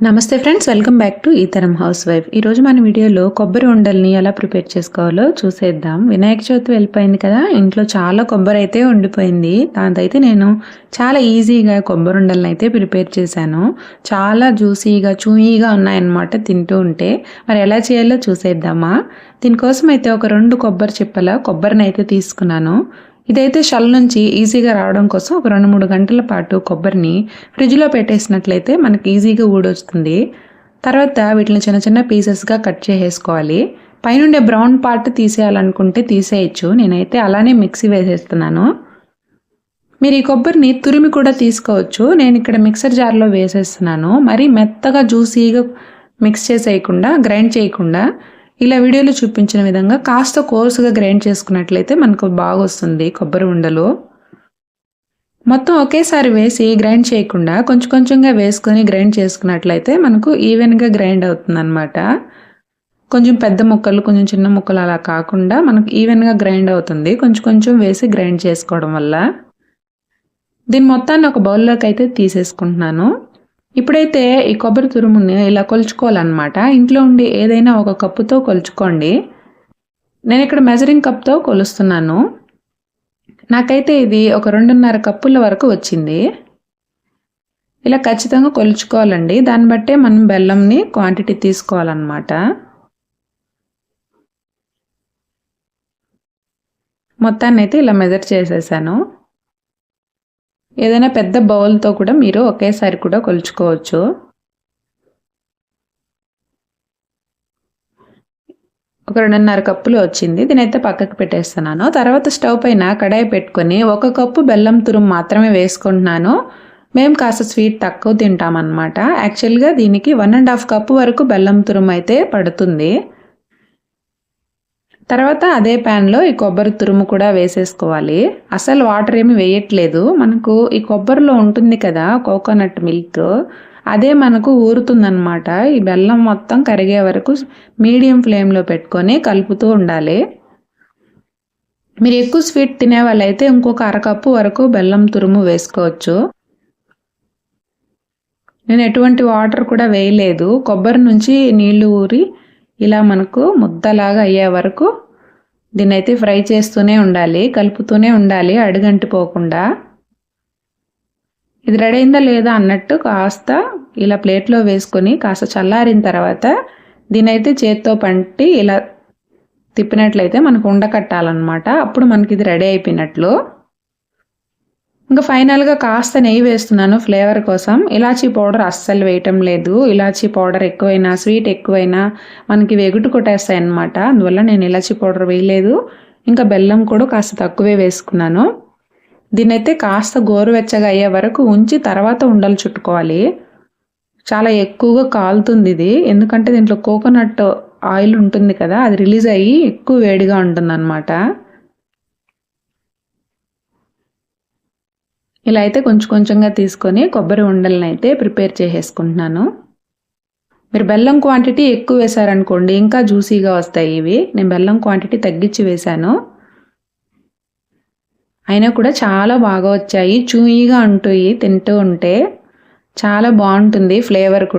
నమస్తే friends welcome back to Eetharam housewife ఈరోజు మన వీడియోలో కొబ్బరి ఉండల్ని ఎలా ప్రిపేర్ చేసుకోవాలో చూసేద్దాం. వినాయక చవితి వెళ్ళిపోయింది కదా ఇంట్లో చాలా కొబ్బరి అయితే ఉండిపోయింది. దాంతైతే నేను చాలా ఈజీగా కొబ్బరి ఉండల్ని అయితే ప్రిపేర్ చేశాను. చాలా జ్యూసీగా చూయీగా ఉన్నాయన్నమాట తింటూ ఉంటే. మరి ఎలా చేయాలో చూసేద్దామా? దీనికోసం అయితే ఒక రెండు కొబ్బరి చిప్పల కొబ్బరిని అయితే తీసుకున్నాను. ఇదైతే షల్ నుంచి ఈజీగా రావడం కోసం ఒక రెండు మూడు గంటల పాటు కొబ్బరిని ఫ్రిడ్జ్లో పెట్టేసినట్లయితే మనకి ఈజీగా ఊడొస్తుంది. తర్వాత వీటిని చిన్న చిన్న పీసెస్గా కట్ చేసేసుకోవాలి. పైనుండే బ్రౌన్ పార్ట్ తీసేయాలనుకుంటే తీసేయచ్చు. నేనైతే అలానే మిక్సీ వేసేస్తున్నాను. మీరు ఈ కొబ్బరిని తురిమి కూడా తీసుకోవచ్చు. నేను ఇక్కడ మిక్సర్ జార్లో వేసేస్తున్నాను. మరి మెత్తగా జ్యూసీగా మిక్స్ చేసేయకుండా గ్రైండ్ చేయకుండా ఇలా వీడియోలో చూపించిన విధంగా కాస్త కోర్సుగా గ్రైండ్ చేసుకున్నట్లయితే మనకు బాగా వస్తుంది కొబ్బరి ఉండలు. మొత్తం ఒకేసారి వేసి గ్రైండ్ చేయకుండా కొంచెం కొంచెంగా వేసుకొని గ్రైండ్ చేసుకున్నట్లయితే మనకు ఈవెన్గా గ్రైండ్ అవుతుంది అనమాట కొంచెం పెద్ద ముక్కలు కొంచెం చిన్న ముక్కలు అలా కాకుండా మనకు ఈవెన్గా గ్రైండ్ అవుతుంది కొంచెం కొంచెం వేసి గ్రైండ్ చేసుకోవడం వల్ల. దీని మొత్తాన్ని ఒక బౌల్లోకి అయితే తీసేసుకుంటున్నాను. ఇప్పుడైతే ఈ కొబ్బరి తురుముని ఇలా కొలుచుకోవాలన్నమాట. ఇంట్లో ఉండి ఏదైనా ఒక కప్పుతో కొలుచుకోండి. నేను ఇక్కడ మెజరింగ్ కప్తో కొలుస్తున్నాను. నాకైతే ఇది ఒక రెండున్నర కప్పుల వరకు వచ్చింది. ఇలా ఖచ్చితంగా కొలుచుకోవాలండి. దాన్ని బట్టే మనం బెల్లంని క్వాంటిటీ తీసుకోవాలన్నమాట. మొత్తాన్ని అయితే ఇలా మెజర్ చేసేసాను. ఏదైనా పెద్ద బౌల్తో కూడా మీరు ఒకేసారి కూడా కొలుచుకోవచ్చు. ఒక రెండున్నర కప్పులు వచ్చింది. దీనైతే పక్కకు పెట్టేస్తున్నాను. తర్వాత స్టవ్ పైన కడాయి పెట్టుకొని ఒక కప్పు బెల్లం తురుము మాత్రమే వేసుకుంటున్నాను. మేము కాస్త స్వీట్ తక్కువ తింటామన్నమాట. యాక్చువల్గా దీనికి వన్ అండ్ హాఫ్ కప్పు వరకు బెల్లం తురుము అయితే పడుతుంది. తర్వాత అదే ప్యాన్లో ఈ కొబ్బరి తురుము కూడా వేసేసుకోవాలి. అసలు వాటర్ ఏమి వేయట్లేదు. మనకు ఈ కొబ్బరిలో ఉంటుంది కదా కోకోనట్ మిల్క్. అదే మనకు ఊరుతుందనమాట ఈ బెల్లం మొత్తం కరిగే వరకు మీడియం ఫ్లేమ్లో పెట్టుకొని కలుపుతూ ఉండాలి. మీరు ఎక్కువ స్వీట్ తినే వాళ్ళైతే ఇంకొక అరకప్పు వరకు బెల్లం తురుము వేసుకోవచ్చు. నేను ఎటువంటి వాటర్ కూడా వేయలేదు. కొబ్బరి నుంచి నీళ్ళు ఊరి ఇలా మనకు ముద్దలాగా అయ్యే వరకు దీన్ని అయితే ఫ్రై చేస్తూనే ఉండాలి కలుపుతూనే ఉండాలి అడుగంటిపోకుండా ఇది రెడీ అయిందా లేదా అన్నట్టు కాస్త ఇలా ప్లేట్లో వేసుకొని కాస్త చల్లారిన తర్వాత దీనైతే చేత్తో పంటి ఇలా తిప్పినట్లయితే మనకు ఉండకట్టాలన్నమాట అప్పుడు మనకి ఇది రెడీ అయిపోయినట్లు. ఇంకా ఫైనల్గా కాస్త నెయ్యి వేస్తున్నాను ఫ్లేవర్ కోసం. ఇలాచీ పౌడర్ అస్సలు వేయటం లేదు. ఇలాచీ పౌడర్ ఎక్కువైనా స్వీట్ ఎక్కువైనా మనకి వెగుటు కొట్టేస్తాయి అనమాట అందువల్ల నేను ఇలాచీ పౌడర్ వేయలేదు. ఇంకా బెల్లం కూడా కాస్త తక్కువే వేసుకున్నాను. దీన్నైతే కాస్త గోరువెచ్చగా అయ్యే వరకు ఉంచి తర్వాత ఉండలు చుట్టుకోవాలి. చాలా ఎక్కువగా కాలుతుంది ఇది. ఎందుకంటే దీంట్లో కోకోనట్ ఆయిల్ ఉంటుంది కదా అది రిలీజ్ అయ్యి ఎక్కువ వేడిగా ఉంటుంది ఇలా అయితే కొంచెం కొంచెంగా తీసుకొని కొబ్బరి ఉండలను అయితే ప్రిపేర్ చేసేసుకుంటున్నాను. మీరు బెల్లం క్వాంటిటీ ఎక్కువ వేశారనుకోండి ఇంకా జ్యూసీగా వస్తాయి ఇవి. నేను బెల్లం క్వాంటిటీ తగ్గించి వేశాను. అయినా కూడా చాలా బాగా వచ్చాయి. చూయిగా ఉంటాయి తింటూ ఉంటే చాలా బాగుంటుంది ఫ్లేవర్